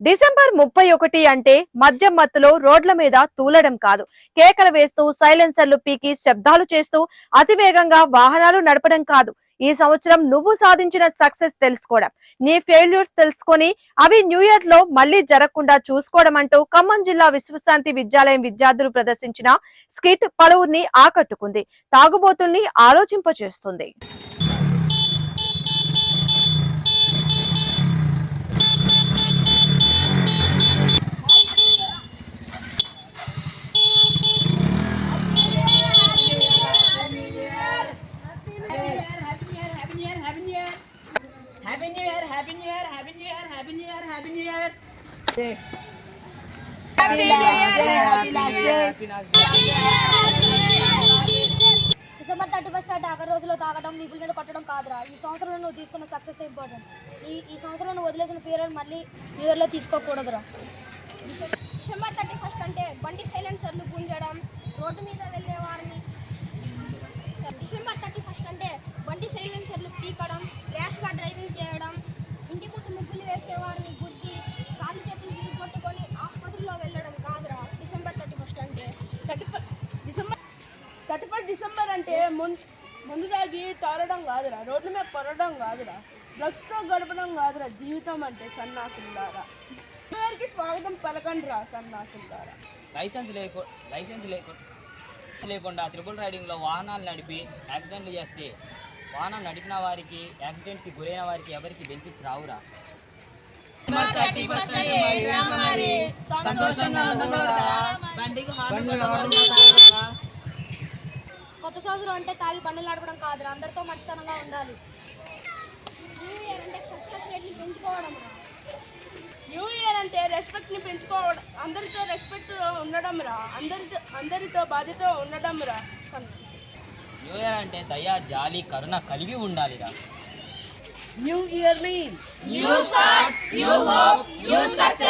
December ముప్పై ఒకటి అంటే మద్యం మత్తులో రోడ్ల మీద తూలడం కాదు. కేకలు వేస్తూ సైలెన్సర్లు పీకి శబ్దాలు చేస్తూ అతివేగంగా వాహనాలు నడపడం కాదు. ఈ సంవత్సరం నువ్వు సాధించిన సక్సెస్ తెలుసుకోవడం. నీ ఫెయిల్యూర్స్ తెలుసుకొని అవి న్యూ ఇయర్లో మళ్ళీ జరగకుండా చూసుకోవడం అంటూ ఖమ్మం జిల్లా విశ్వశాంతి విద్యాలయం విద్యార్థులు ప్రదర్శించిన స్కిట్ పలువురిని ఆకట్టుకుంది. తాగుబోతుల్ని ఆలోచింపచేస్తుంది. Happy New Year, Happy New Year, Happy New Year, Happy New Year, Happy New Year. Happy New Year, Happy last day. December thirty first అంటే ఆఖరి రోజులో తాగడం వీపుల మీద కొట్టడం కాదురా ఈ సంవత్సరంలో నువ్వు తీసుకున్న సక్సెస్ ఇంపార్టెంట్ ఈ ఈ సంవత్సరం నువ్వు వదిలేసిన ఫియర్ మళ్ళీ న్యూ ఇయర్లో తీసుకోకూడదురా డిసెంబర్ థర్టీ ఫస్ట్ అంటే బండి సైలెన్సర్లు గుంజడం రోడ్డు మీద వెళ్ళే వారిని డిసెంబర్ ముందు ముందు తాగి తారడం కాదురా. రోడ్ల మీద పొరడం కాదురా. డ్రగ్స్తో గడపడం కాదురా జీవితం అంటే సన్నాసులారా. అందరికి స్వాగతం పలకండి రా సన్నాసులారా. లైసెన్స్ లేకు లైసెన్స్ లేకు లేకుండా త్రిపుల్ రైడింగ్లో వాహనాలు నడిపి యాక్సిడెంట్లు చేస్తే వాహనం నడిపిన వారికి యాక్సిడెంట్కి గురైన వారికి ఎవరికి బెనిఫిట్స్ రావురా? సంతోషంగా సంవత్సరం అంటే తాగి బండ్లు నడపడం కాదురా. అందరితో మంచితనంగా ఉండాలి. న్యూ ఇయర్ అంటే సక్సెస్ రేట్ని పెంచుకోవడం న్యూ ఇయర్ అంటే రెస్పెక్ట్ని పెంచుకోవడం అందరితో రెస్పెక్ట్ ఉండడం రా అందరితో అందరితో బాధ్యత ఉండడం రా న్యూ ఇయర్ అంటే దయ జాలి కరుణ కలిగి ఉండాలిరా. New year means New start, new hope, new success.